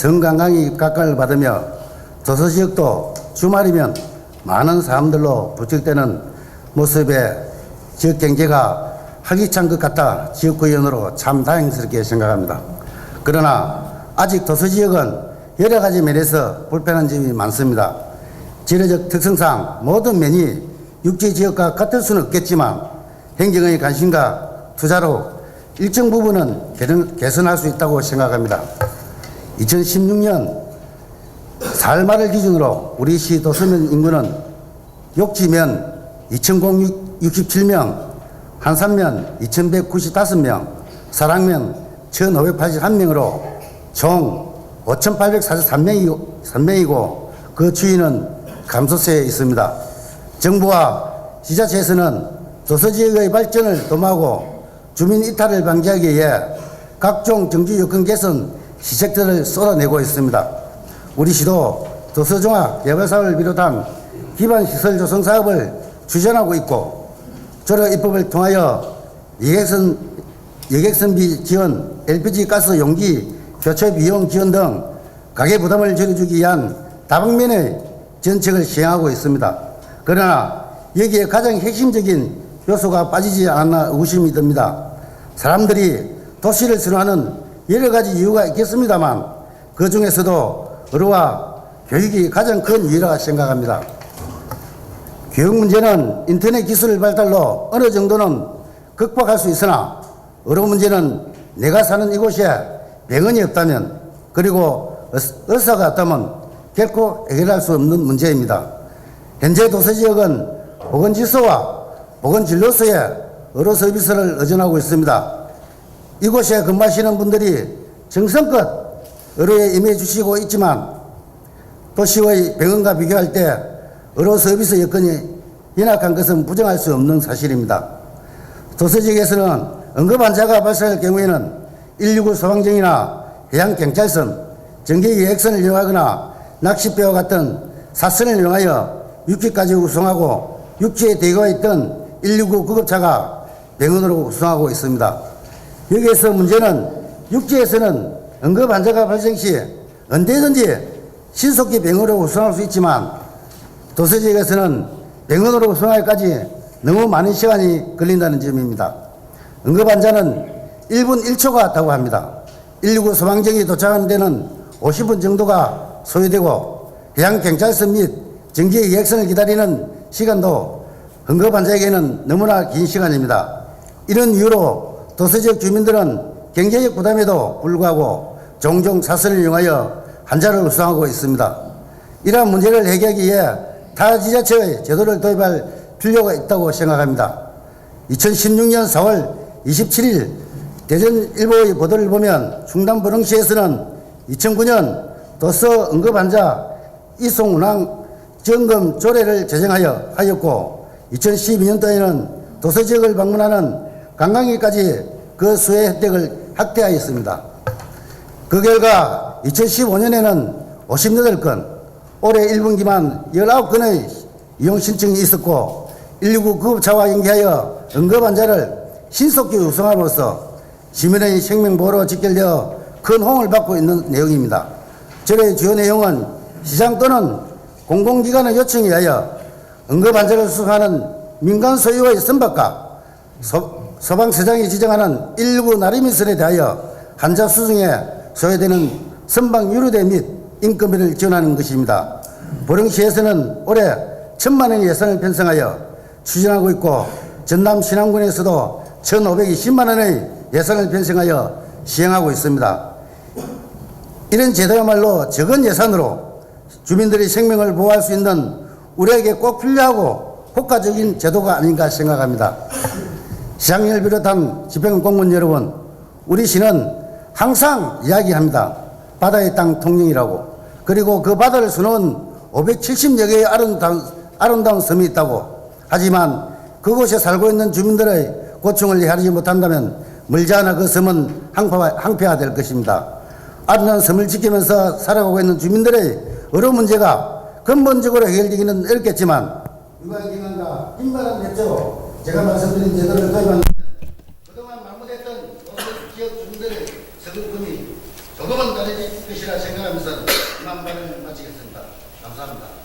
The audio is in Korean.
성관광이 각광을 받으며 도서 지역도 주말이면 많은 사람들로 부축되는 모습에 지역 경제가 활기찬 것 같아 지역구의원으로 참 다행스럽게 생각합니다. 그러나 아직 도서 지역은 여러 가지 면에서 불편한 점이 많습니다. 지리적 특성상 모든 면이 육지 지역과 같을 수는 없겠지만 행정의 관심과 투자로 일정 부분은 개선- 개선할 수 있다고 생각합니다. 2016년 4월 말을 기준으로 우리 시 도 서면 인구는 욕지면 2,067명, 한산면 2,195명, 사랑면 1,581명으로 총 5,843명이고 그 주인은 감소세에 있습니다. 정부와 지자체에서는 도서지역의 발전을 도모하고 주민 이탈을 방지하기 위해 각종 정주 여건 개선 시책들을 쏟아내고 있습니다. 우리 시도 도서종합 개발사업을 비롯한 기반시설 조성 사업을 추진하고 있고 조례 입법을 통하여 예객선, 예객선비 지원, LPG 가스 용기, 교체 비용 지원 등 가계 부담을 줄여주기 위한 다방면의 정책을 시행하고 있습니다. 그러나 여기에 가장 핵심적인 요소가 빠지지 않았나 의구심이 듭니다. 사람들이 도시를 선호하는 여러 가지 이유가 있겠습니다만 그 중에서도 의료와 교육이 가장 큰 이유라 생각합니다. 교육 문제는 인터넷 기술 발달로 어느 정도는 극복할 수 있으나 의료 문제는 내가 사는 이곳에 병원이 없다면 그리고 의- 의사가 없다면 결코 해결할 수 없는 문제입니다. 현재 도서지역은 보건지소와 보건진료소에 의료 서비스를 의존하고 있습니다. 이곳에 근무하시는 분들이 정성껏 의료에 임해 주시고 있지만 도시의 병원과 비교할 때 의료 서비스 여건이 열악한 것은 부정할 수 없는 사실입니다. 도서지역에서는 응급 환자가 발생할 경우에는 119 소방정이나 해양경찰선, 전기예약선을 이용하거나 낚싯배와 같은 사선을 이용하여 육지까지 우송하고 육지에 있던 119 구급차가 병원으로 우송하고 있습니다. 여기에서 문제는 육지에서는 응급 환자가 발생 시 언제든지 신속히 병원으로 우송할 수 있지만 도서지역에서는 병원으로 우송하기까지 너무 많은 시간이 걸린다는 점입니다. 응급 환자는 1분 1초가 같다고 합니다. 119 소방정이 도착하는 데는 50분 정도가 소요되고 해양경찰서 및 전기의 예약선을 기다리는 시간도 응급 환자에게는 너무나 긴 시간입니다. 이런 이유로 도서 지역 주민들은 경제적 부담에도 불구하고 종종 사선을 이용하여 환자를 우송하고 있습니다. 이러한 문제를 해결하기 위해 타 지자체의 제도를 도입할 필요가 있다고 생각합니다. 2016년 4월 27일 대전일보의 보도를 보면 충남부릉시에서는 2009년 도서 응급환자 이송 운항 점검 조례를 제정하여 하였고 2012년도에는 도서 지역을 방문하는 관광객까지 그 수혜 혜택을 확대하였습니다. 그 결과 2015년에는 58건, 올해 1분기만 19건의 이용 신청이 있었고 119 구급차와 연계하여 응급 환자를 신속히 우송함으로써 시민의 생명보호로 직결되어 큰 호응을 받고 있는 내용입니다. 절의 주요 내용은 시장 또는 공공기관의 요청에 의하여 응급 환자를 수송하는 민간 소유의 선박과 소, 소방서장이 지정하는 119 나름인선에 대하여 환자 수송에 소요되는 선박 유료대 및 인건비를 지원하는 것입니다. 보령시에서는 올해 천만 원 예산을 편성하여 추진하고 있고 전남 신안군에서도 1,520만 원의 예산을 편성하여 시행하고 있습니다. 이런 제도야말로 적은 예산으로 주민들의 생명을 보호할 수 있는 우리에게 꼭 필요하고 효과적인 제도가 아닌가 생각합니다. 시장님을 비롯한 집행 공무원 여러분, 우리 시는 항상 이야기합니다. 바다의 땅 통영이라고. 그리고 그 바다를 수놓은 570여 개의 아름다운, 아름다운 섬이 있다고. 하지만 그곳에 살고 있는 주민들의 고충을 헤아리지 못한다면 멀지 않아 그 섬은 항파, 항폐화될 것입니다. 아름다운 섬을 지키면서 살아가고 있는 주민들의 어려운 문제가 근본적으로 해결되기는 어렵겠지만 유관기관과 힘바람 대처로 제가 말씀드린 제도를 도입한 그동안 방문했던 지역 주민들의 세금금이 좀 조금은 달라질 것이라 생각하면서 이만 발언을 마치겠습니다. 감사합니다.